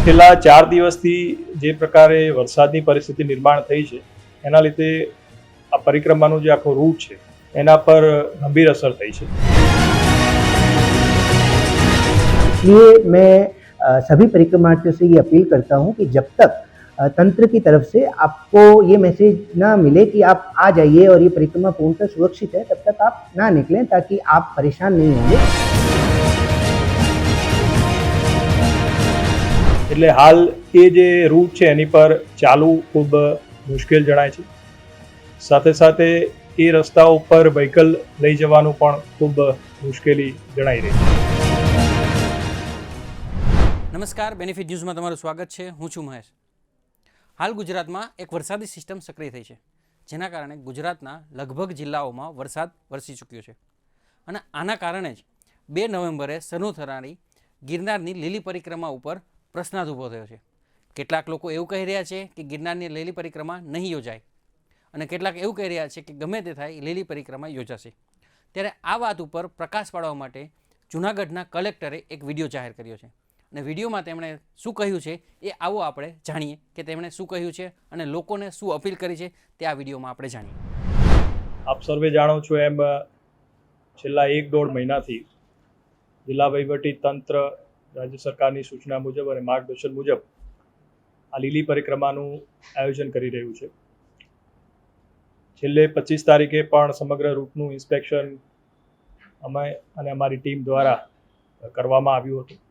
છેલ્લા ચાર દિવસથી જે પ્રકારે વરસાદની પરિસ્થિતિ નિર્માણ થઈ છે એના લીધે આ પરિક્રમાનું જે આખો રૂટ છે એના પર ગંભીર અસર થઈ છે इसलिए मैं अ, सभी परिक्रमार्थियों से ये अपील करता हूँ कि जब तक अ, तंत्र की तरफ से आपको ये मैसेज ना मिले कि आप आ जाइए और ये परिक्रमा पूर्णतः सुरक्षित है तब तक आप ना निकलें ताकि आप परेशान नहीं होंगे એટલે હાલ એ જે રૂટ છે એની પર ચાલવું ખૂબ મુશ્કેલ જણાય છે. સાથે સાથે એ રસ્તા ઉપર વ્હીકલ લઈ જવાનું પણ ખૂબ મુશ્કેલી જણાઈ રહી છે. નમસ્કાર બેનિફિટ ન્યૂઝમાં તમારું સ્વાગત છે. હું છું મહેશ. હાલ ગુજરાતમાં એક વરસાદી સિસ્ટમ સક્રિય થઈ છે, જેના કારણે ગુજરાતના લગભગ જિલ્લાઓમાં વરસાદ વરસી ચૂક્યો છે. અને આના કારણે જ બે નવેમ્બરે શરૂ થનારી ગિરનારની લીલી પરિક્રમા ઉપર પ્રશ્નાર્થ ઊભો થયો છે. કેટલાક લોકો એવું કહી રહ્યા છે કે ગિરનારની લીલી પરિક્રમા નહીં યોજાય. અને કેટલાક એવું કહી રહ્યા છે કે ગમે તે થાય, લીલી પરિક્રમા યોજાશે. ત્યારે આ વાત ઉપર પ્રકાશ પાડવા માટે જૂનાગઢના કલેક્ટરે એક વીડિયો જાહેર કર્યો છે. અને વિડીયોમાં તેમણે શું કહ્યું છે એ આવો આપણે જાણીએ કે તેમણે શું કહ્યું છે અને લોકોને શું અપીલ કરી છે તે આ વિડીયોમાં આપણે જાણીએ. આપ સર્વે જાણો છો એમ, છેલ્લા એક દોઢ મહિનાથી જિલ્લા વહીવટી તંત્ર રાજ્ય સરકારની સૂચના મુજબ અને માર્ગદર્શન મુજબ આ લીલી પરિક્રમાનું આયોજન કરી રહ્યું છે. છેલ્લે પચીસ તારીખે પણ સમગ્ર રૂટનું ઇન્સ્પેક્શન અમે અને અમારી ટીમ દ્વારા કરવામાં આવ્યું હતું.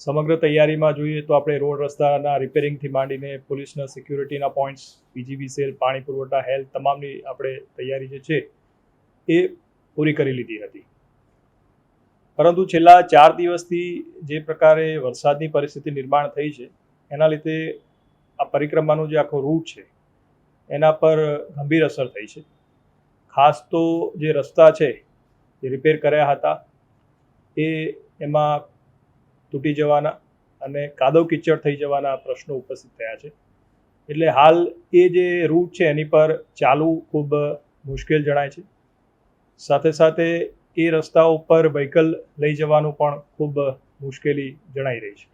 સમગ્ર તૈયારીમાં જોઈએ તો આપણે રોડ રસ્તાના રિપેરિંગથી માંડીને પોલીસના સિક્યુરિટીના પોઈન્ટ્સ, પીજીબી સેલ, પાણી પુરવઠા હેલ્થ તમામની આપણે તૈયારી જે છે એ પૂરી કરી લીધી હતી. પરંતુ છેલ્લા ચાર દિવસથી જે પ્રકારે વરસાદની પરિસ્થિતિ નિર્માણ થઈ છે, એના લીધે આ પરિક્રમાનો જે આખો રૂટ છે, એના પર ગંભીર અસર થઈ છે. ખાસ તો જે રસ્તા છે, જે રિપેર કર્યા હતા, એ એમાં તૂટી જવાના અને કાદવ કિચડ થઈ જવાના પ્રશ્નો ઉપસ્થિત થયા છે. એટલે હાલ એ જે રૂટ છે, એની પર ચાલવું ખૂબ મુશ્કેલ જણાય છે. સાથે સાથે એ રસ્તા ઉપર વ્હીકલ લઈ જવાનું પણ ખૂબ મુશ્કેલી જણાઈ રહી છે.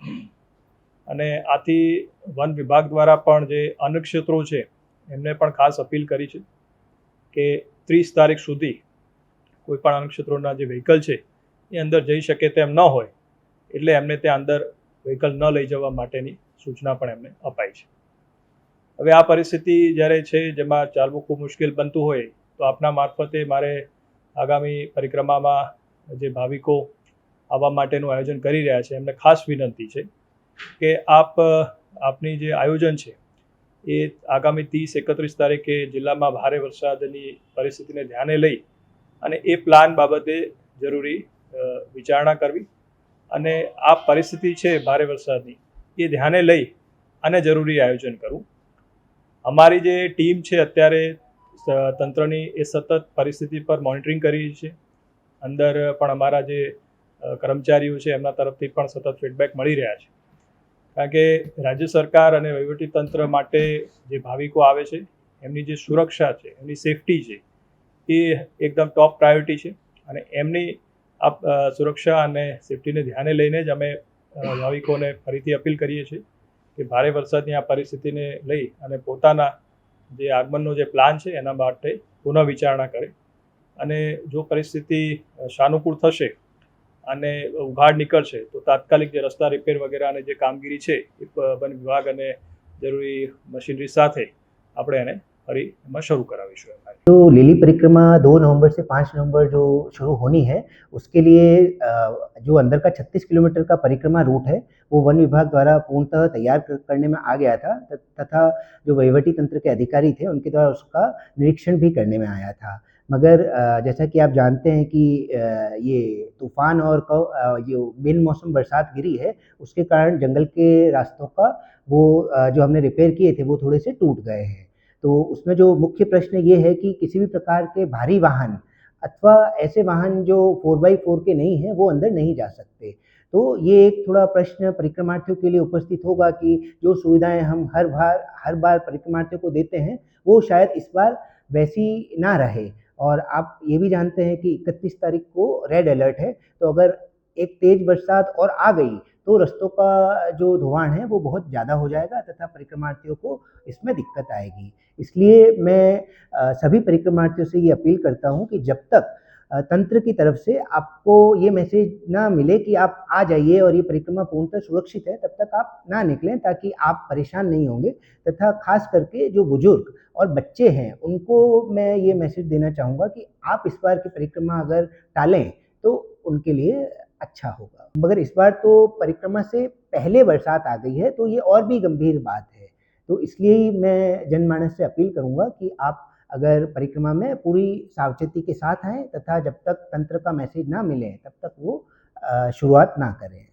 અને આથી વન વિભાગ દ્વારા પણ જે અન્નક્ષેત્રો છે, એમને પણ ખાસ અપીલ કરી છે કે ત્રીસ તારીખ સુધી કોઈ પણ અન્નક્ષેત્રોના જે વ્હીકલ છે, એ અંદર જઈ શકે તેમ ન હોય, એટલે એમને ત્યાં અંદર વ્હીકલ ન લઈ જવા માટેની સૂચના પણ એમને અપાઈ છે. હવે આ પરિસ્થિતિ જ્યારે છે, જેમાં ચાલવું ખૂબ મુશ્કેલ બનતું હોય, તો આપના મારફતે મારે આગામી પરિક્રમામાં જે ભાવિકો આવવા માટેનું આયોજન કરી રહ્યા છે, એમને ખાસ વિનંતી છે કે આપ, આપની જે આયોજન છે, એ આગામી ત્રીસ એકત્રીસ તારીખે જિલ્લામાં ભારે વરસાદની પરિસ્થિતિને ધ્યાને લઈ અને એ પ્લાન બાબતે જરૂરી વિચારણા કરવી અને આ પરિસ્થિતિ છે ભારે વરસાદની, એ ધ્યાને લઈ અને જરૂરી આયોજન કરવું. અમારી જે ટીમ છે અત્યારે તંત્રની એ સતત પરિસ્થિતિ પર મોનિટરિંગ કરી છે. અંદર પણ અમારા જે કર્મચારીઓ છે, એમના તરફથી પણ સતત ફીડબેક મળી રહ્યા છે. કારણ કે રાજ્ય સરકાર અને તંત્ર માટે જે ભાવિકો આવે છે, એમની જે સુરક્ષા છે, એમની સેફટી છે, એ એકદમ ટોપ પ્રાયોરિટી છે. અને એમની સુરક્ષા અને સેફટીને ધ્યાને લઈને જ અમે ભાવિકોને ફરીથી અપીલ કરીએ છીએ કે ભારે વરસાદની આ પરિસ્થિતિને લઈ અને પોતાના જે આગમનનો જે પ્લાન છે, એના માટે પુનઃ વિચારણા કરે. અને જો પરિસ્થિતિ સાનુકૂળ થશે અને ઉઘાડ નીકળશે, તો તાત્કાલિક જે રસ્તા રિપેર વગેરેની જે કામગીરી છે, એ વન વિભાગ અને જરૂરી મશીનરી સાથે આપણે એને ફરી એમાં શરૂ કરાવીશું એમ जो लिली परिक्रमा दो नवंबर से पाँच नवंबर जो शुरू होनी है उसके लिए अ, जो अंदर का छत्तीस किलोमीटर का परिक्रमा रूट है वो वन विभाग द्वारा पूर्णतः तैयार कर- करने में आ गया था त- तथा जो वहीवटी तंत्र के अधिकारी थे उनके द्वारा उसका निरीक्षण भी करने में आया था मगर अ, जैसा कि आप जानते हैं कि अ, ये तूफान और कव- अ, जो बिन मौसम बरसात गिरी है उसके कारण जंगल के रास्तों का वो अ, जो हमने रिपेयर किए थे वो थोड़े से टूट गए हैं तो उसमें जो मुख्य प्रश्न ये है कि किसी भी प्रकार के भारी वाहन अथवा ऐसे वाहन जो फोर बाई फोर के नहीं हैं, वो अंदर नहीं जा सकते। तो ये एक थोड़ा प्रश्न परिक्रमार्थियों के लिए उपस्थित होगा कि जो सुविधाएँ हम हर बार हर बार परिक्रमार्थियों को देते हैं, वो शायद इस बार वैसी ना रहे। और आप ये भी जानते हैं कि इकतीस तारीख को रेड अलर्ट है। तो अगर एक तेज बरसात और आ गई तो रस्तों का जो धोवाण है, वो बहुत ज़्यादा हो जाएगा तथा परिक्रमार्थियों को इसमें दिक्कत आएगी। इसलिए मैं सभी परिक्रमार्थियों से ये अपील करता हूँ कि जब तक तंत्र की तरफ़ से आपको ये मैसेज ना मिले कि आप आ जाइए और ये परिक्रमा पूर्णतः सुरक्षित है, तब तक आप ना निकलें ताकि आप परेशान नहीं होंगे तथा खास करके जो बुज़ुर्ग और बच्चे हैं, उनको मैं ये मैसेज देना चाहूँगा कि आप इस बार की परिक्रमा अगर टालें तो उनके लिए अच्छा होगा। मगर इस बार तो परिक्रमा से पहले बरसात आ गई है तो ये और भी गंभीर बात है। तो इसलिए ही मैं जनमानस से अपील करूँगा कि आप अगर परिक्रमा में पूरी सावचेती के साथ आएँ तथा जब तक तंत्र का मैसेज ना मिले, तब तक वो शुरुआत ना करें।